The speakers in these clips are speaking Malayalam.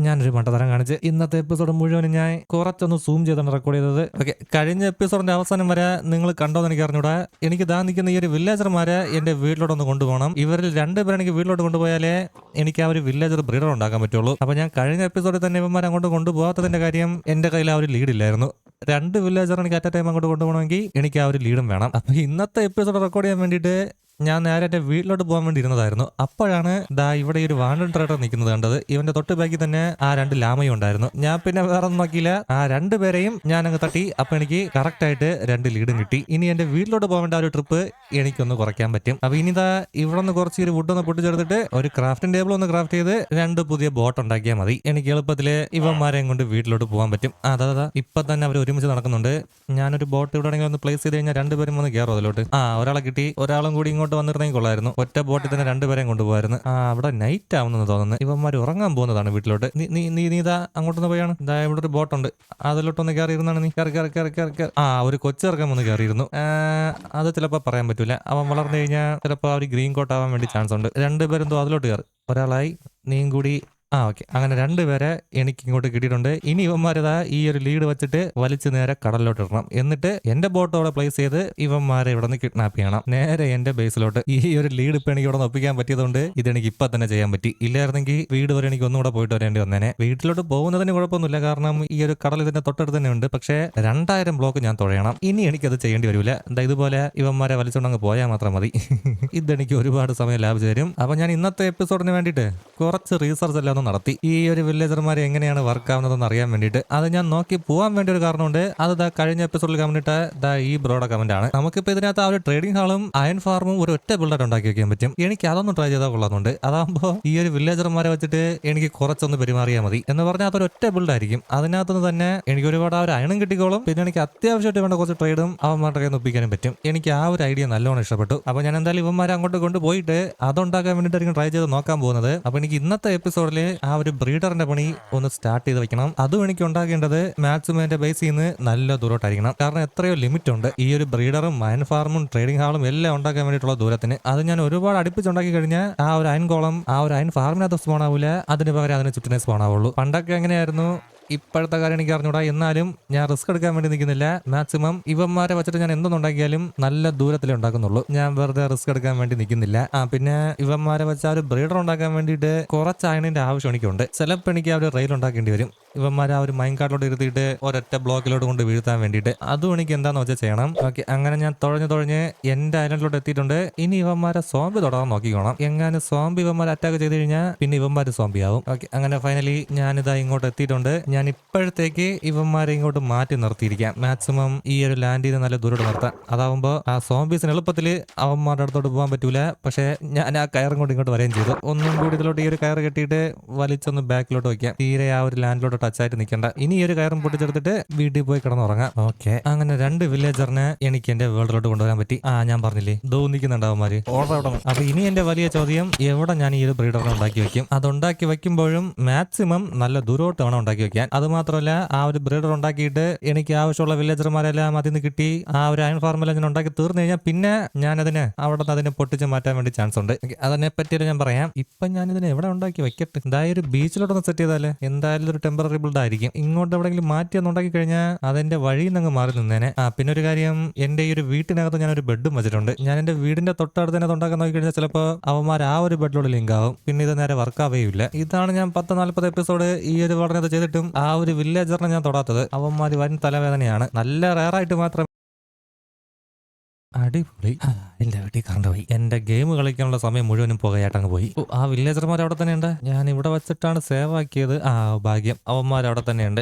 ഞാനൊരു മണ്ടതരം കാണിച്ച് ഇന്നത്തെ എപ്പിസോഡ് മുഴുവൻ ഞാൻ കുറച്ചൊന്ന് സൂം ചെയ്താണ് റെക്കോർഡ് ചെയ്തത്. ഓക്കെ കഴിഞ്ഞ എപ്പിസോഡിന്റെ അവസാനം വരെ നിങ്ങൾ കണ്ടോന്ന് എനിക്ക് അറിഞ്ഞൂടാ എനിക്ക് ദാ നിൽക്കുന്ന ഈ ഒരു വില്ലേജർമാരെ എന്റെ വീട്ടിലോട്ടൊന്ന് കൊണ്ടുപോകണം. ഇവരിൽ രണ്ടുപേരെ എനിക്ക് വീട്ടിലോട്ട് കൊണ്ടുപോയാലേ എനിക്ക് ആ ഒരു വില്ലേജർ ബ്രീഡർ ഉണ്ടാക്കാൻ പറ്റുള്ളൂ. അപ്പൊ ഞാൻ കഴിഞ്ഞ എപ്പിസോഡിൽ തന്നെ ഇവന്മാരെ അങ്ങോട്ട് കൊണ്ടുപോകാത്തതിന്റെ കാര്യം എന്റെ കയ്യിൽ ആ ഒരു ലീഡ് ഇല്ലായിരുന്നു. രണ്ട് വില്ലേജർ എനിക്ക് അറ്റ് ടൈം അങ്ങോട്ട് കൊണ്ടുപോകണമെങ്കിൽ എനിക്ക് ആ ഒരു ലീഡും വേണം. അപ്പൊ ഇന്നത്തെ എപ്പിസോഡ് റെക്കോർഡ് ചെയ്യാൻ വേണ്ടിയിട്ട് ഞാൻ നേരെ എന്റെ വീട്ടിലോട്ട് പോകാൻ വേണ്ടി ഇരുന്നതായിരുന്നു. അപ്പോഴാണ് ദാ ഇവിടെ ഒരു വാണ്ടൻ ട്രേഡർ നിൽക്കുന്നത് കണ്ടത്. ഇവന്റെ തൊട്ട് ബാക്കി തന്നെ ആ രണ്ട് ലാമയും ഉണ്ടായിരുന്നു. ഞാൻ പിന്നെ വേറെ ഒന്നും നോക്കിയില്ല. ആ രണ്ടുപേരെയും ഞാൻ അങ്ങ് തട്ടി. അപ്പൊ എനിക്ക് കറക്റ്റ് ആയിട്ട് രണ്ട് ലീഡും കിട്ടി. ഇനി എന്റെ വീട്ടിലോട്ട് പോകേണ്ട ഒരു ട്രിപ്പ് എനിക്കൊന്ന് കുറയ്ക്കാൻ പറ്റും. അപ്പൊ ഇനി ഇതാ ഇവിടെ നിന്ന് കുറച്ച് ഒരു വുഡ് ഒന്ന് പൊട്ടിച്ചെടുത്തിട്ട് ഒരു ക്രാഫ്റ്റിംഗ് ടേബിൾ ഒന്ന് ക്രാഫ്റ്റ് ചെയ്ത് രണ്ട് പുതിയ ബോട്ട് ഉണ്ടാക്കിയാൽ മതി. എനിക്ക് എളുപ്പത്തിൽ ഇവന്മാരെയും കൊണ്ട് വീട്ടിലോട്ട് പോകാൻ പറ്റും. അതാ ഇപ്പൊ തന്നെ അവർ ഒരുമിച്ച് നടക്കുന്നുണ്ട്. ഞാനൊരു ബോട്ട് ഇവിടെ ഒന്ന് പ്ലേസ് ചെയ്ത് കഴിഞ്ഞാൽ രണ്ടുപേരും വന്ന് കയറും അതിലോട്ട്. ആ ഒരാളെ കിട്ടി. ഒരാളും കൂടി വന്നിരുന്നെങ്കിൽ കൊള്ളായിരുന്നു. ഒറ്റ ബോട്ടിൽ തന്നെ രണ്ടുപേരെയും കൊണ്ടുപോകായിരുന്നു ആ അവിടെ നൈറ്റ് ആവുന്നെന്ന് തോന്നുന്നു. ഇവന്മാർ ഉറങ്ങാൻ പോകുന്നതാണ് വീട്ടിലോട്ട്. നീ നീ നീ ഇതാ അങ്ങോട്ടൊന്ന് പോയാണ്. ഇതാ ഇവിടെ ഒരു ബോട്ടുണ്ട് അതിലോട്ടൊന്ന് കയറിയിരുന്നാണ് നീ. കയറി കയറി കയറി കയറി ആ ഒരു കൊച്ചിറക്കം ഒന്ന് കയറിയിരുന്നു. അത് ചിലപ്പോൾ പറയാൻ പറ്റൂല. അവൻ വളർന്നു കഴിഞ്ഞാൽ ചിലപ്പോൾ അവർ ഗ്രീൻ കോട്ട് ആവാൻ വേണ്ടി ചാൻസ് ഉണ്ട്. രണ്ടുപേരും ദോ അതിലോട്ട് കയറി. ഒരാളായി. നീയും കൂടി ആ ഓക്കെ. അങ്ങനെ രണ്ടുപേരെ എനിക്ക് ഇങ്ങോട്ട് കിട്ടിയിട്ടുണ്ട്. ഇനി ഇവന്മാരതാ ഈ ഒരു ലീഡ് വെച്ചിട്ട് വലിച്ചു നേരെ കടലിലോട്ട് ഇടണം. എന്നിട്ട് എന്റെ ബോട്ട് അവിടെ പ്ലേസ് ചെയ്ത് ഇവന്മാരെ ഇവിടെ നിന്ന് കിഡ്നാപ്പ് ചെയ്യണം. നേരെ എന്റെ ബേസിലോട്ട് ഈ ഒരു ലീഡ് ഇപ്പൊ എനിക്ക് ഇവിടെ ഒപ്പിക്കാൻ പറ്റിയതുകൊണ്ട് ഇതെനിക്ക് ഇപ്പൊ തന്നെ ചെയ്യാൻ പറ്റി. ഇല്ലായിരുന്നെങ്കിൽ വീട് വരെ എനിക്ക് ഒന്നുകൂടെ പോയിട്ട് വരേണ്ടി വന്നേനെ. വീട്ടിലോട്ട് പോകുന്നതിന് കുഴപ്പമൊന്നുമില്ല. കാരണം ഈ ഒരു കടൽ ഇതിന്റെ തൊട്ടടുത്ത് തന്നെ ഉണ്ട്. പക്ഷേ രണ്ടായിരം ബ്ലോക്ക് ഞാൻ തുഴയണം. ഇനി എനിക്കത് ചെയ്യേണ്ടി വരില്ല എന്താ ഇതുപോലെ ഇവന്മാരെ വലിച്ചുകൊണ്ടങ്ങ് പോയാൽ മാത്രം മതി. ഇതെനിക്ക് ഒരുപാട് സമയം ലാഭിച്ചു തരും. അപ്പൊ ഞാൻ ഇന്നത്തെ എപ്പിസോഡിന് വേണ്ടിയിട്ട് കുറച്ച് റീസർച്ച് എല്ലാം ഒന്ന് നടത്തി. ഈ ഒരു വില്ലേജർമാർ എങ്ങനെയാണ് വർക്ക് ആവുന്നതെന്ന് അറിയാൻ വേണ്ടിയിട്ട് അത് ഞാൻ നോക്കി പോകാൻ വേണ്ടി ഒരു കാരണമുണ്ട്. അത് ദാ കഴിഞ്ഞ എപ്പിസോഡിൽ കമന്റിട്ട ദാ ഈ ബ്രോയുടെ കമന്റ് ആണ്. നമുക്കിപ്പോ ഇതിനകത്ത് ആ ഒരു ട്രേഡിംഗ് ഹാളും അയൺ ഫാർമും ഒരു ഒറ്റ ബിൽഡർ ഉണ്ടാക്കി വെക്കാൻ പറ്റും. എനിക്ക് അതൊന്നും ട്രൈ ചെയ്താൽ കൊള്ളാന്നുണ്ട് അതാകുമ്പോൾ ഈ ഒരു വില്ലേജർമാരെ വെച്ചിട്ട് എനിക്ക് കുറച്ചൊന്ന് പെരുമാറിയാൽ മതി. എന്ന് പറഞ്ഞാൽ അതൊരു ഒറ്റ ബിൽഡ് ആയിരിക്കും. അതിനകത്തുനിന്ന് തന്നെ എനിക്ക് ഒരുപാട് ആ ഒരു അയണും കിട്ടിക്കോളും. പിന്നെ എനിക്ക് അത്യാവശ്യമായിട്ട് വേണ്ട കുറച്ച് ട്രേഡും അവന്മാരുടെ കയ്യിൽ ഒപ്പിക്കാനും പറ്റും. എനിക്ക് ആ ഒരു ഐഡിയ നല്ലോണം ഇഷ്ടപ്പെട്ടു. അപ്പൊ ഞാൻ എന്തായാലും ഇവന്മാരെ അങ്ങോട്ട് കൊണ്ടുപോയിട്ട് അതുണ്ടാക്കാൻ വേണ്ടിയിട്ടായിരിക്കും ട്രൈ ചെയ്ത് നോക്കാൻ പോകുന്നത്. അപ്പൊ എനിക്ക് ഇന്നത്തെ എപ്പിസോഡിൽ ആ ഒരു ബ്രീഡറിന്റെ പണി ഒന്ന് സ്റ്റാർട്ട് ചെയ്ത് വെക്കണം. അതും എനിക്ക് ഉണ്ടാക്കേണ്ടത് മാക്സിമം എന്റെ ബേസിൽ നിന്ന് നല്ല ദൂരോട്ടായിരിക്കണം. കാരണം എത്രയോ ലിമിറ്റ് ഉണ്ട് ഈ ഒരു ബ്രീഡറും മൈൻ ഫാർമും ട്രേഡിംഗ് ഹാളും എല്ലാം ഉണ്ടാക്കാൻ വേണ്ടിയിട്ടുള്ള ദൂരത്തിന്. അത് ഞാൻ ഒരുപാട് അടുപ്പിച്ചുണ്ടാക്കി കഴിഞ്ഞാൽ ആ ഒരു അയൻ കോളം ആ ഒരു അയൻ ഫാർമിനകത്ത് സ്പോൺ ആവില്ല അതിന് പകരം അതിന് ചുറ്റിനെ സ്പോൺ ആവുള്ളൂ. പണ്ടൊക്കെ എങ്ങനെയായിരുന്നു? ഇപ്പോഴത്തെ കാര്യം എനിക്ക് അറിഞ്ഞൂടാ. എന്നാലും ഞാൻ റിസ്ക് എടുക്കാൻ വേണ്ടി നിൽക്കുന്നില്ല. മാക്സിമം ഇവന്മാരെ വെച്ചിട്ട് ഞാൻ എന്തൊന്നുണ്ടാക്കിയാലും നല്ല ദൂരത്തിലേ ഉണ്ടാക്കുന്നുള്ളൂ. ഞാൻ വെറുതെ റിസ്ക് എടുക്കാൻ വേണ്ടി നിൽക്കുന്നില്ല. ആ പിന്നെ ഇവന്മാരെ വെച്ചാൽ ഒരു ബ്രീഡർ ഉണ്ടാക്കാൻ വേണ്ടിയിട്ട് കുറച്ച് അയണിന്റെ ആവശ്യം എനിക്കുണ്ട്. ചിലപ്പോൾ എനിക്ക് ഒരു റെയിൽ ഉണ്ടാക്കേണ്ടി വരും. ഇവന്മാരെ ആ ഒരു മൈൻ കാർഡിലോട്ട് ഇരുത്തിയിട്ട് ഒരൊറ്റ ബ്ലോക്കിലോട്ട് കൊണ്ട് വീഴ്ത്താൻ വേണ്ടിയിട്ട്. അതും എനിക്ക് എന്താണെന്ന് വെച്ചാൽ ചെയ്യണം. ഓക്കെ അങ്ങനെ ഞാൻ തുഴഞ്ഞ് തുഴഞ്ഞ് എന്റെ ഐലൻഡിലോട്ട് എത്തിയിട്ടുണ്ട്. ഇനി ഇവന്മാരെ സോംബി തുടങ്ങാൻ നോക്കിക്കോണം. എങ്ങനെ സോംബി ഇവന്മാരെ അറ്റാക്ക് ചെയ്ത് കഴിഞ്ഞാൽ പിന്നെ ഇവന്മാർ സോംബി ആവും. ഓക്കെ അങ്ങനെ ഫൈനലി ഞാനിതാ ഇങ്ങോട്ട് എത്തിയിട്ടുണ്ട്. ഞാൻ ഇപ്പോഴത്തേക്ക് ഇവന്മാരെ ഇങ്ങോട്ട് മാറ്റി നിർത്തിയിരിക്കാം. മാക്സിമം ഈ ഒരു ലാൻഡ് ചെയ്ത് നല്ല ദൂരോട്ട് നിർത്താം. അതാവുമ്പോൾ ആ സോംബീസിന് എളുപ്പത്തിൽ അവന്മാരുടെ അടുത്തോട്ട് പോകാൻ പറ്റൂല. പക്ഷേ ഞാൻ ആ കയറും കൊണ്ട് ഇങ്ങോട്ട് വരികയും ചെയ്തു. ഒന്നും കൂടി ഇതിലോട്ട് ഈ ഒരു കയർ കെട്ടിയിട്ട് വലിച്ചൊന്ന് ബാക്കിലോട്ട് വയ്ക്കാം തീരെ ആ ഒരു ലാൻഡിലോട്ട് ടച്ച് ആയിട്ട് നിൽക്കണ്ട. ഇനി ഈ ഒരു കയറും പൊട്ടിച്ചെടുത്തിട്ട് വീട്ടിൽ പോയി കിടന്നുറങ്ങാം. ഓക്കെ. അങ്ങനെ രണ്ട് വില്ലേജറിനെ എനിക്ക് എന്റെ വേൾഡിലോട്ട് കൊണ്ടുവരാൻ പറ്റി. ആ ഞാൻ പറഞ്ഞില്ലേ? ദോ നിൽക്കുന്നുണ്ട് അവന്മാര്. അപ്പൊ ഇനി എന്റെ വലിയ ചോദ്യം എവിടെ ഞാൻ ഈ ഒരു ബ്രീഡറിനെ ഉണ്ടാക്കി വെക്കും അത് ഉണ്ടാക്കി വെക്കുമ്പോഴും മാക്സിമം നല്ല ദൂരോട്ട് വേണം ഉണ്ടാക്കി വെക്കാൻ അത് മാത്രമല്ല ആ ഒരു ബ്രീഡർ ഉണ്ടാക്കിയിട്ട് എനിക്ക് ആവശ്യമുള്ള വില്ലേജർമാരെല്ലാം അതിൽ നിന്ന് കിട്ടി. ആ ഒരു അയൺ ഫാർമെല്ലാം ഞാൻ ഉണ്ടാക്കി തീർന്നു കഴിഞ്ഞാൽ പിന്നെ ഞാൻ അതിനെ അവിടെ നിന്ന് അതിനെ പൊട്ടിച്ച് മാറ്റാൻ വേണ്ടി ചാൻസ് ഉണ്ട്. അതിനെ പറ്റിയിട്ട് ഞാൻ പറയാം. ഇപ്പൊ ഞാനിതിനെ എവിടെ ഉണ്ടാക്കി വെക്കട്ടെ എന്തായാലും ഒരു ബീച്ചിലോട്ടൊന്ന് സെറ്റ് ചെയ്താലേ. എന്തായാലും ഒരു ടെമ്പററി ബിൽഡ് ആയിരിക്കും ഇങ്ങോട്ട് എവിടെയെങ്കിലും മാറ്റി ഒന്ന് ഉണ്ടാക്കി കഴിഞ്ഞാൽ അതെന്റെ വഴിയിൽ നിന്ന് മാറി നിന്നേനെ. ആ പിന്നെ ഒരു കാര്യം എന്റെ ഈ ഒരു വീട്ടിനകത്ത് ഞാൻ ഒരു ബെഡും വെച്ചിട്ടുണ്ട്. ഞാൻ എന്റെ വീടിന്റെ തൊട്ടടുത്ത് തന്നെ ഉണ്ടാക്കാൻ നോക്കി കഴിഞ്ഞാൽ ചിലപ്പോൾ അവന്മാർ ആ ഒരു ബെഡിലോട് ലിങ്ക് ആവും പിന്നെ ഇത് നേരെ വർക്ക് ആവുകയില്ല ഇതാണ് ഞാൻ പത്ത് നാല്പത് എപ്പിസോഡ് ഈ ഒരു പഠനത്തെ ചെയ്തിട്ടും ആ ഒരു വില്ലേജറിനെ ഞാൻ തൊടാത്തത്. അവന്മാർ വൻ തലവേദനയാണ്. നല്ല റയറായിട്ട് മാത്രം അടിപൊളി. എന്റെ വീട്ടിൽ കറണ്ട് പോയി. എന്റെ ഗെയിം കളിക്കാനുള്ള സമയം മുഴുവനും പുകയായിട്ടങ്ങ് പോയി. ആ വില്ലേജർമാർ അവിടെ തന്നെയുണ്ട്? ഞാൻ ഇവിടെ വെച്ചിട്ടാണ് സേവ് ആക്കിയത്. ആ ഭാഗ്യം. അവന്മാർ അവിടെ തന്നെയുണ്ട്.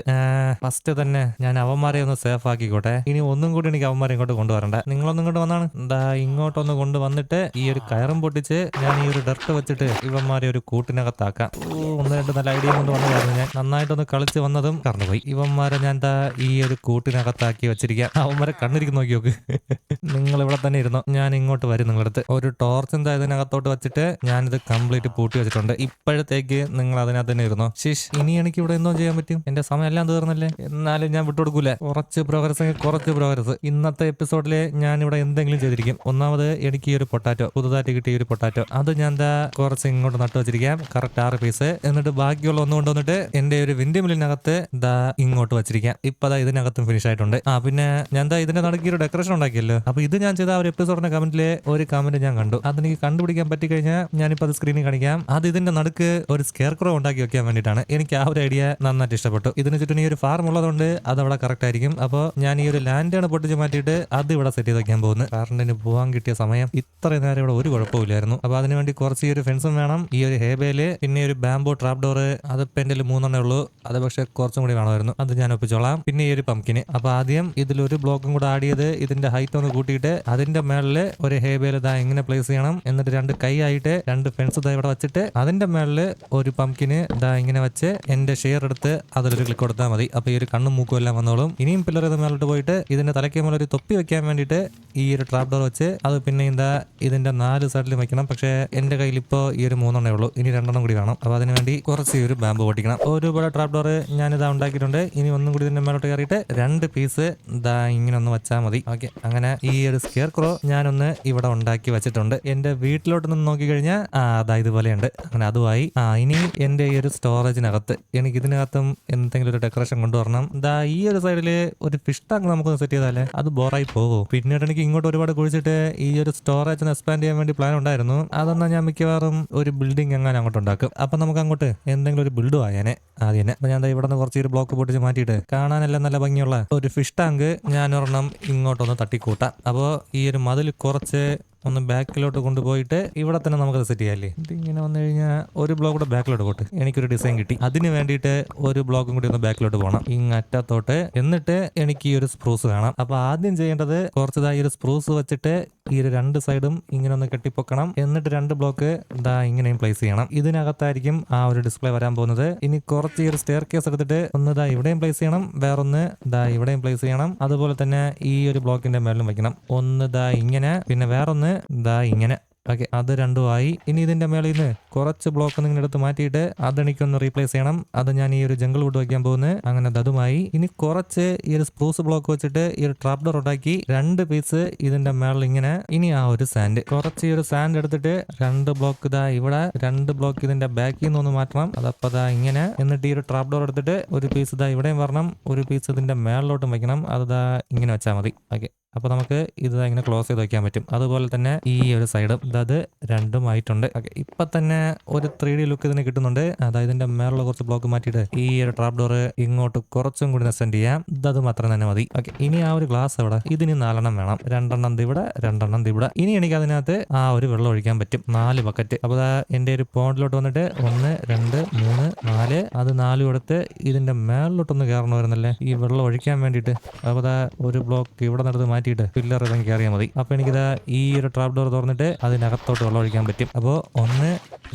ഫസ്റ്റ് തന്നെ ഞാൻ അവന്മാരെ ഒന്ന് സേഫ് ആക്കിക്കോട്ടെ. ഇനി ഒന്നും കൂടി എനിക്ക് അവന്മാരെ ഇങ്ങോട്ട് കൊണ്ടുവരണ്ട. നിങ്ങളൊന്നും ഇങ്ങോട്ട് വന്നാണ്? എന്താ ഇങ്ങോട്ടൊന്ന് കൊണ്ടുവന്നിട്ട് ഈ ഒരു കയറും പൊട്ടിച്ച് ഞാൻ ഈ ഒരു ഡർട്ട് വെച്ചിട്ട് ഇവന്മാരെ ഒരു കൂട്ടിനകത്താക്കാം. ഓ, ഒന്ന് രണ്ട് നല്ല ഐഡിയ കൊണ്ട് വന്നതായിരുന്നു ഞാൻ. നന്നായിട്ടൊന്ന് കളിച്ച് വന്നതും കറണ്ട് കറന്നുപോയി ഇവന്മാരെ ഞാൻ എന്താ ഈ ഒരു കൂട്ടിനകത്താക്കി വെച്ചിരിക്കാം. അവന്മാരെ കണ്ണിരിക്കും നോക്കി നോക്ക്. നിങ്ങൾ നിങ്ങൾ ഇവിടെ തന്നെ ഇരുന്നോ ഞാൻ ഇങ്ങോട്ട് വരും നിങ്ങളടുത്ത് ഒരു ടോർച്ച് എന്താ ഇതിനകത്തോട്ട് വെച്ചിട്ട് ഞാനിത് കംപ്ലീറ്റ് പൂട്ടി വെച്ചിട്ടുണ്ട്. ഇപ്പോഴത്തേക്ക് നിങ്ങൾ അതിനകത്ത് തന്നെ ഇരുന്നോ. ശിഷ് ഇനി എനിക്ക് ഇവിടെ എന്തോ ചെയ്യാൻ പറ്റും? എന്റെ സമയം എല്ലാം തീർന്നല്ലേ? എന്നാലും ഞാൻ വിട്ടുകൊടുക്കൂല. കുറച്ച് പ്രോഗ്രസ് കുറച്ച് പ്രോഗ്രസ് ഇന്നത്തെ എപ്പിസോഡിൽ ഞാൻ ഇവിടെ എന്തെങ്കിലും ചെയ്തിരിക്കും. ഒന്നാമത് എനിക്ക് ഈ ഒരു പൊട്ടാറ്റോ പുതുതായിട്ട് കിട്ടിയ ഒരു പൊട്ടാറ്റോ അത് ഞാൻ എന്താ കുറച്ച് ഇങ്ങോട്ട് നട്ടു വെച്ചിരിക്കാം. കറക്റ്റ് ആറ് പീസ് എന്നിട്ട് ബാക്കിയുള്ള ഒന്ന് കൊണ്ടുവന്നിട്ട് എന്റെ ഒരു വിൻഡ് മില്ലിനകത്ത് ദാ ഇങ്ങോട്ട് വെച്ചിരിക്കാം. ഇപ്പൊ ദാ ഇതിനകത്തും ഫിനിഷ് ആയിട്ടുണ്ട്. ആ പിന്നെ ഞാൻ ദാ ഇതിന്റെ നടക്കി ഒരു ഡെക്കറേഷൻ ഉണ്ടാക്കിയല്ലോ. അപ്പൊ ഇത് ഞാൻ ചെയ്ത ഒരു എപ്പിസോഡിന്റെ കമന്റിലെ ഒരു കമന്റ് ഞാൻ കണ്ടു. അതെനിക്ക് കണ്ടുപിടിക്കാൻ പറ്റി കഴിഞ്ഞാൽ ഞാനിപ്പോ അത് സ്ക്രീനിൽ കാണിക്കാം. അത് ഇതിന്റെ നടുക്ക് ഒരു സ്കെയർ ക്രോ ഉണ്ടാക്കി വെക്കാൻ വേണ്ടിയിട്ടാണ്. എനിക്ക് ആ ഒരു ഐഡിയ നന്നായിട്ട് ഇഷ്ടപ്പെട്ടു. ഇതിന് ചുറ്റും ഈ ഒരു ഫാർം ഉള്ളതുകൊണ്ട് അത് അവിടെ കറക്റ്റ് ആയിരിക്കും. അപ്പോൾ ഞാൻ ഈ ഒരു ലാൻഡാണ് പൊട്ടിച്ച് മാറ്റിയിട്ട് അത് ഇവിടെ സെറ്റ് ചെയ്ത് വെക്കാൻ പോകുന്നത് കറണ്ടിന് പോകാൻ കിട്ടിയ സമയം ഇത്ര നേരം ഇവിടെ ഒരു കുഴപ്പമില്ലായിരുന്നു അപ്പൊ അതിനുവേണ്ടി കുറച്ച് ഈ ഒരു ഫെൻസും വേണം. ഈ ഒരു ഹേബേൽ പിന്നെ ഒരു ബാംബോ ട്രാപ്പ് ഡോർ അത് പെൻഡിൽ മൂന്നെണ്ണേ ഉള്ളൂ. അത് പക്ഷെ കുറച്ചും കൂടി വേണമായിരുന്നു. അത് ഞാൻ ഒപ്പിച്ചോളാം. പിന്നെ ഈ ഒരു പംകിന് അപ്പോൾ ആദ്യം ഇതിലൊരു ബ്ലോക്കും കൂടെ ആഡ് ചെയ്ത് ഇതിന്റെ ഹൈറ്റ് ഒന്ന് കൂട്ടിയിട്ട് അതിന്റെ മേളിൽ ഒരു ഹേബേൽ ദാ ഇങ്ങനെ പ്ലേസ് ചെയ്യണം. എന്നിട്ട് രണ്ട് കൈ ആയിട്ട് രണ്ട് ഫെൻസ് ദാ ഇവിടെ വെച്ചിട്ട് അതിന്റെ മേളിൽ ഒരു പംകിന് ദാ ഇങ്ങനെ വെച്ച് എന്റെ ഷെയർ എടുത്ത് അതിലൊരു ക്ലിക്ക് കൊടുത്താൽ മതി. അപ്പൊ ഈ ഒരു കണ്ണും മൂക്കും എല്ലാം വന്നോളും. ഇനിയും പില്ലർ ഇത് മേലോട്ട് പോയിട്ട് ഇതിന്റെ തലയ്ക്ക് മേലെ ഒരു തൊപ്പി വെക്കാൻ വേണ്ടിയിട്ട് ഈ ഒരു ട്രാപ്പ് ഡോർ വെച്ച് അത് പിന്നെ എന്താ ഇതിന്റെ നാല് സൈഡിലും വെക്കണം. പക്ഷേ എന്റെ കയ്യിൽ ഇപ്പോൾ ഈ ഒരു മൂന്നെണ്ണേ ഉള്ളൂ. ഇനി രണ്ടെണ്ണം കൂടി വേണം. അപ്പൊ അതിന് വേണ്ടി കുറച്ച് ഒരു ബാമ്പ് പൊട്ടിക്കണം. ഒരു ട്രാപ് ട്രാപ്പ് ഡോർ ഞാൻ ഇതാ ഉണ്ടാക്കിയിട്ടുണ്ട്. ഇനി ഒന്നും കൂടി ഇതിന്റെ മേലോട്ട് കയറിയിട്ട് രണ്ട് പീസ് ഇതാ ഇങ്ങനെ ഒന്ന് വെച്ചാൽ മതി. ഓക്കെ അങ്ങനെ ഈ ഒരു സ്കെയർ ക്രോ ഞാനൊന്ന് ഇവിടെ ഉണ്ടാക്കി വെച്ചിട്ടുണ്ട്. എന്റെ വീട്ടിലോട്ട് നിന്ന് നോക്കി കഴിഞ്ഞാൽ ആ അതാ ഇതുപോലെയുണ്ട്. അങ്ങനെ അതുമായി ആ ഇനി എന്റെ ഈ ഒരു സ്റ്റോറേജിനകത്ത് എനിക്ക് ഇതിനകത്തും എന്തെങ്കിലും ഒരു ഡെക്കറേഷൻ കൊണ്ടുവരണം. ദാ ഈ ഒരു സൈഡിൽ ഒരു ഫിഷ് ടാങ്ക് നമുക്കൊന്ന് സെറ്റ് ചെയ്താലേ അത് ബോറായി പോകും. പിന്നീട് എനിക്ക് ഇങ്ങോട്ട് ഒരുപാട് കുഴിച്ചിട്ട് ഈ ഒരു സ്റ്റോറേജ് എക്സ്പാൻഡ് ചെയ്യാൻ വേണ്ടി പ്ലാൻ ഉണ്ടായിരുന്നു. അതെന്നാ ഞാൻ മിക്കവാറും ഒരു ബിൽഡിംഗ് എങ്ങനെ അങ്ങോട്ട് ഉണ്ടാക്കും. അപ്പൊ നമുക്ക് അങ്ങോട്ട് എന്തെങ്കിലും ഒരു ബിൽഡ് ആയേനെ ആദ്യം അപ്പൊ ഞാൻ ഇവിടെ നിന്ന് കുറച്ച് ഒരു ബ്ലോക്ക് പൊട്ടിച്ച് മാറ്റിയിട്ട് കാണാനെല്ലാം നല്ല ഭംഗിയുള്ള ഒരു ഫിഷ് ടാങ്ക് ഞാൻ ഒരെണ്ണം ഇങ്ങോട്ടൊന്ന് തട്ടിക്കൂട്ടാം. അപ്പോൾ ഈ ഒരു മതിൽ കുറച്ച് ഒന്ന് ബാക്കിലോട്ട് കൊണ്ടുപോയിട്ട് ഇവിടെ തന്നെ നമുക്ക് സെറ്റ് ചെയ്യാല്ലേ ഇത് ഇങ്ങനെ വന്നു കഴിഞ്ഞാൽ ഒരു ബ്ലോക്ക് കൂടെ ബാക്കിലോട്ട് പോട്ട്. എനിക്കൊരു ഡിസൈൻ കിട്ടി. അതിന് വേണ്ടിയിട്ട് ഒരു ബ്ലോക്കും കൂടി ഒന്ന് ബാക്കിലോട്ട് പോകണം ഇങ്ങറ്റത്തോട്ട് എന്നിട്ട് എനിക്ക് ഈ ഒരു സ്പ്രൂസ് വേണം അപ്പൊ ആദ്യം ചെയ്യേണ്ടത് കുറച്ചതായി ഈ ഒരു സ്പ്രൂസ് വെച്ചിട്ട് ഈ ഒരു രണ്ട് സൈഡും ഇങ്ങനെ ഒന്ന് കെട്ടിപ്പൊക്കണം. എന്നിട്ട് രണ്ട് ബ്ലോക്ക് ഇതാ ഇങ്ങനെയും പ്ലേസ് ചെയ്യണം. ഇതിനകത്തായിരിക്കും ആ ഒരു ഡിസ്പ്ലേ വരാൻ പോകുന്നത്. ഇനി കുറച്ച് ഈ ഒരു സ്റ്റെയർ കേസ് എടുത്തിട്ട് ഒന്ന് ഇതാ ഇവിടെയും പ്ലേസ് ചെയ്യണം. വേറൊന്ന് ഇതാ ഇവിടെയും പ്ലേസ് ചെയ്യണം. അതുപോലെ തന്നെ ഈ ഒരു ബ്ലോക്കിന്റെ മേലും വെക്കണം. ഒന്ന് ഇതാ ഇങ്ങനെ പിന്നെ വേറൊന്ന് ഇതാ ഇങ്ങനെ. ഓക്കെ അത് രണ്ടും ആയി ഇനി ഇതിന്റെ മേളിൽ നിന്ന് കുറച്ച് ബ്ലോക്ക് നിങ്ങളുടെ എടുത്ത് മാറ്റിയിട്ട് അതെനിക്കൊന്ന് റീപ്ലേസ് ചെയ്യണം. അത് ഞാൻ ഈ ഒരു ജംഗിൾ വുഡ് വയ്ക്കാൻ പോകുന്നത്. അങ്ങനെ അത് അതുമായി. ഇനി കുറച്ച് ഈ ഒരു സ്പ്രൂസ് ബ്ലോക്ക് വെച്ചിട്ട് ഈ ഒരു ട്രാപ്പ് ഡോർ ഉണ്ടാക്കി രണ്ട് പീസ് ഇതിന്റെ മേളിൽ ഇങ്ങനെ. ഇനി ആ ഒരു സാൻഡ് കുറച്ച് ഈ ഒരു സാൻഡ് എടുത്തിട്ട് രണ്ട് ബ്ലോക്ക് ഇതാ ഇവിടെ രണ്ട് ബ്ലോക്ക് ഇതിന്റെ ബാക്കിൽ നിന്ന് ഒന്ന് മാറ്റണം. അതപ്പോ ഇതാ ഇങ്ങനെ. എന്നിട്ട് ഈ ഒരു ട്രാപ്പ് ഡോർ എടുത്തിട്ട് ഒരു പീസ് ഇതാ ഇവിടെയും വരണം. ഒരു പീസ് ഇതിന്റെ മേളിലോട്ടും വെക്കണം അത് ഇങ്ങനെ വെച്ചാൽ മതി. ഓക്കെ. അപ്പൊ നമുക്ക് ഇത് ഇങ്ങനെ ക്ലോസ് ചെയ്ത് വയ്ക്കാൻ പറ്റും. അതുപോലെ തന്നെ ഈ ഒരു സൈഡും അതായത് രണ്ടും ആയിട്ടുണ്ട്. ഓക്കെ ഇപ്പം തന്നെ ഒരു ത്രീ ഡി ലുക്ക് ഇതിന് കിട്ടുന്നുണ്ട്. അതായത് ഇതിന്റെ മേലുള്ള കുറച്ച് ബ്ലോക്ക് മാറ്റിയിട്ട് ഈ ഒരു ട്രാപ്പ് ഡോർ ഇങ്ങോട്ട് കുറച്ചും കൂടി നെസെൻഡ് ചെയ്യാം. അത് മാത്രം തന്നെ മതി. ഓക്കെ ഇനി ആ ഒരു ഗ്ലാസ് അവിടെ ഇതിന് നാലെണ്ണം വേണം. രണ്ടെണ്ണം ഇവിടെ രണ്ടെണ്ണം ഇവിടെ. ഇനി എനിക്ക് അതിനകത്ത് ആ ഒരു വെള്ളം ഒഴിക്കാൻ പറ്റും. നാല് ബക്കറ്റ് അപ്പോൾ എന്റെ ഒരു പോണ്ടിലോട്ട് വന്നിട്ട് ഒന്ന് രണ്ട് മൂന്ന് നാല്. അത് നാലും എടുത്ത് ഇതിന്റെ മേളിലോട്ടൊന്ന് കയറണമായിരുന്നല്ലേ ഈ വെള്ളം ഒഴിക്കാൻ വേണ്ടിയിട്ട്. അപ്പോൾ ഒരു ബ്ലോക്ക് ഇവിടെ നടത്ത് മാറ്റിയിട്ട് പില്ലർ ഇതും കയറിയാൽ മതി. അപ്പൊ എനിക്കിതാ ഈ ഒരു ട്രാപ്പ് ഡോർ തുറന്നിട്ട് അതിനകത്തോട്ട് വെള്ളം ഒഴിക്കാൻ പറ്റും. അപ്പോ ഒന്ന്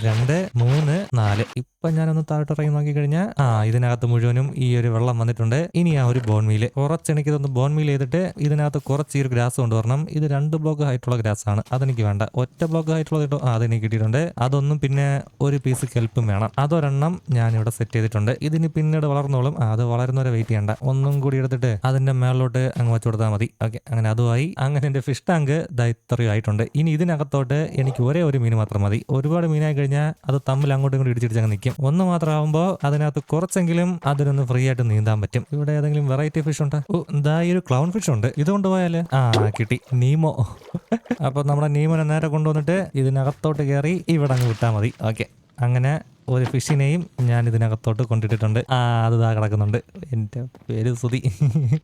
രണ്ട് മൂന്ന് നാല്. ഇപ്പൊ ഞാനൊന്ന് താഴോട്ട് ഇറങ്ങി നോക്കി കഴിഞ്ഞാൽ ആ ഇതിനകത്ത് മുഴുവനും ഈ ഒരു വെള്ളം വന്നിട്ടുണ്ട്. ഇനി ആ ഒരു ബോൺ മീൽ കുറച്ച് എനിക്ക് ഇതൊന്ന് ബോൺ മീൽ ചെയ്തിട്ട് ഇതിനകത്ത് കുറച്ച് ഈ ഒരു ഗ്രാസ് കൊണ്ടുവരണം. ഇത് രണ്ട് ബ്ലോക്ക് ഹൈറ്റുള്ള ഗ്രാസ് ആണ്. അതെനിക്ക് വേണ്ട. ഒറ്റ ബ്ലോക്ക് ഹൈറ്റുള്ള കിട്ടും അതെനിക്ക് കിട്ടിയിട്ടുണ്ട്. അതൊന്നും പിന്നെ ഒരു പീസ് കെൽപ്പും വേണം. അതൊരെണ്ണം ഞാൻ ഇവിടെ സെറ്റ് ചെയ്തിട്ടുണ്ട്. ഇതിന് പിന്നീട് വളർന്നോളും. അത് വളരുന്നവരെ വെയിറ്റ് ചെയ്യണ്ട. ഒന്നും കൂടി എടുത്തിട്ട് അതിന്റെ മേളിലോട്ട് അങ്ങ് വെച്ചു കൊടുത്താൽ മതി. ഓക്കെ അങ്ങനെ അതുമായി അങ്ങനെ എന്റെ ഫിഷ് ടാങ്ക് ഇത്രയും ആയിട്ടുണ്ട് ഇനി ഇതിനകത്തോട്ട് എനിക്ക് ഒരേ ഒരു മീൻ മാത്രം മതി. ഒരുപാട് മീനായി കഴിഞ്ഞാൽ അത് തമ്മിൽ അങ്ങോട്ടും ഇങ്ങോട്ടും ഇടിച്ചിടിച്ച് അങ്ങ് നിൽക്കും ഒന്ന് മാത്രമാകുമ്പോൾ അതിനകത്ത് കുറച്ചെങ്കിലും അതിനൊന്ന് ഫ്രീ ആയിട്ട് നീന്താൻ പറ്റും. ഇവിടെ ഏതെങ്കിലും വെറൈറ്റി ഫിഷ് ഉണ്ട്? ഓ എന്താ ഈ ഒരു ക്ലൗൺ ഫിഷ് ഉണ്ട്. ഇത് കൊണ്ടുപോയാൽ? ആ കിട്ടി. നീമോ. അപ്പൊ നമ്മുടെ നീമോനെ നേരെ കൊണ്ടുവന്നിട്ട് ഇതിനകത്തോട്ട് കയറി ഇവിടെ അങ്ങ് വിട്ടാൽ മതി. ഓക്കെ അങ്ങനെ ഒരു ഫിഷിനെയും ഞാൻ ഇതിനകത്തോട്ട് കൊണ്ടിട്ടിട്ടുണ്ട്. ആ അത് ഇതാ കിടക്കുന്നുണ്ട്. എന്റെ പേര് സുതി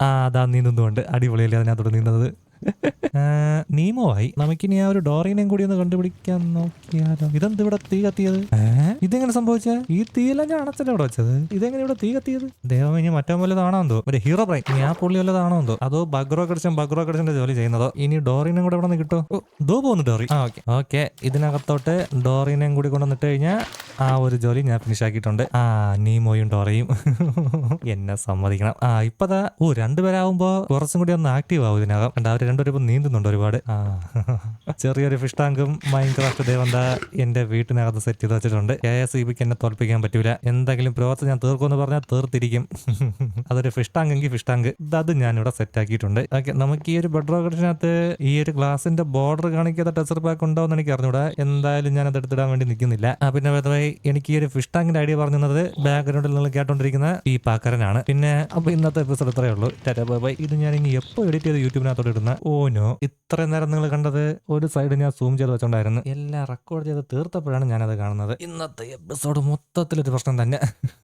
ആ അതാ നീന്തുന്നുണ്ട്. അടിപൊളിയല്ലേ അതിനകത്തോട്ട് നീന്തുന്നത്? നീമോ ആയി നമുക്കിനി ആ ഒരു ഡോറിനെയും കൂടി ഒന്ന് കണ്ടുപിടിക്കാൻ നോക്കിയാലോ. ഇതെന്ത് ഇവിടെ തീ കത്തിയത്? ഏ? ഇതെങ്ങനെ സംഭവിച്ച? ഈ തീല ഞാൻ അണച്ചല്ലേ ഇവിടെ വെച്ചത്? ഇതെങ്ങനെ ഇവിടെ തീ കത്തിയത്? ദൈവം ഇനി മറ്റേ വല്ലതാണോ എന്തോ? ഒരു ഹീറോ ബ്രൈൻ ഇനി ആ പുള്ളി വല്ലതാണോ എന്തോ? അതോ ബഗ്രോ കടിച്ചും ബഗ്രോ കടിച്ചിന്റെ ജോലി ചെയ്യുന്നതോ? ഇനി ഡോറിനും കൂടെ ഇവിടെ നിന്ന് കിട്ടോ? ദോ പോകുന്നു ഡോറി. ആ ഓക്കെ. ഓക്കെ ഇതിനകത്തോട്ട് ഡോറിനെയും കൂടി കൊണ്ടുവന്നിട്ട് കഴിഞ്ഞാൽ ആ ഒരു ജോലി ഞാൻ ഫിനിഷ് ആക്കിയിട്ടുണ്ട്. ആ നീമോയും ഡോറയും. എന്നെ സമ്മതിക്കണം. ആ ഇപ്പതാ ഓ രണ്ടുപേരാകുമ്പോ കുറച്ചും കൂടി ഒന്ന് ആക്റ്റീവ് ആവും ഇതിനകം. കണ്ട അവർ രണ്ടുപേരും ഇപ്പൊ നീന്തുന്നുണ്ട് ഒരുപാട്. ആ ചെറിയൊരു ഫിഷ് ടാങ്കും മൈൻക്രാഫ്റ്റ് ദേവന്ത എന്റെ വീട്ടിനകത്ത് സെറ്റ് ചെയ്ത് വെച്ചിട്ടുണ്ട്. കെ എസ് ഇ ബിക്ക് എന്നെ തോൽപ്പിക്കാൻ പറ്റൂല. എന്തെങ്കിലും പ്രവർത്തി ഞാൻ തീർക്കുമെന്ന് പറഞ്ഞാൽ തീർത്തിരിക്കും. അതൊരു ഫിഷ്ടാങ്കെങ്കിൽ ഫിഷ്ടാങ്ക് അത് ഞാൻ ഇവിടെ സെറ്റ് ആക്കിയിട്ടുണ്ട്. ഓക്കെ നമുക്ക് ഈ ഒരു ബെഡ്റോ കട്ടിനകത്ത് ഈ ഒരു ഗ്ലാസിന്റെ ബോർഡർ കാണിക്കാത്ത ടെസർ പാക്ക് ഉണ്ടോ എന്ന് എനിക്ക് അറിഞ്ഞൂടാ. എന്തായാലും ഞാൻ അത് എടുത്തിടാൻ വേണ്ടി നിൽക്കുന്നില്ല. പിന്നെ വേദമായി എനിക്ക് ഈ ഒരു ഫിഷ് ടാങ്കിന്റെ ഐഡിയ പറഞ്ഞത് ബാക്ക്ഗ്രൗണ്ടിൽ നിങ്ങൾ കേട്ടോണ്ടിരിക്കുന്ന ഈ പാക്കരനാണ്. പിന്നെ അപ്പൊ ഇന്നത്തെ എപ്പിസോഡ് ഇത്രയേ ഉള്ളൂ. ടാറ്റാ ഇത് ഞാൻ ഇനി എപ്പോൾ എഡിറ്റ് ചെയ്ത് യൂട്യൂബിനകത്തോട് ഇടുന്ന? ഓനോ ഇത്രയും നേരം നിങ്ങൾ കണ്ടത് ഒരു സൈഡ് ഞാൻ സൂം ചെയ്ത് വെച്ചോണ്ടായിരുന്നു. എല്ലാം റെക്കോർഡ് ചെയ്ത് തീർത്തപ്പോഴാണ് ഞാനത് കാണുന്നത്. ഇന്നത്തെ എപ്പിസോഡ് മൊത്തത്തിലൊരു പ്രശ്നം തന്നെ.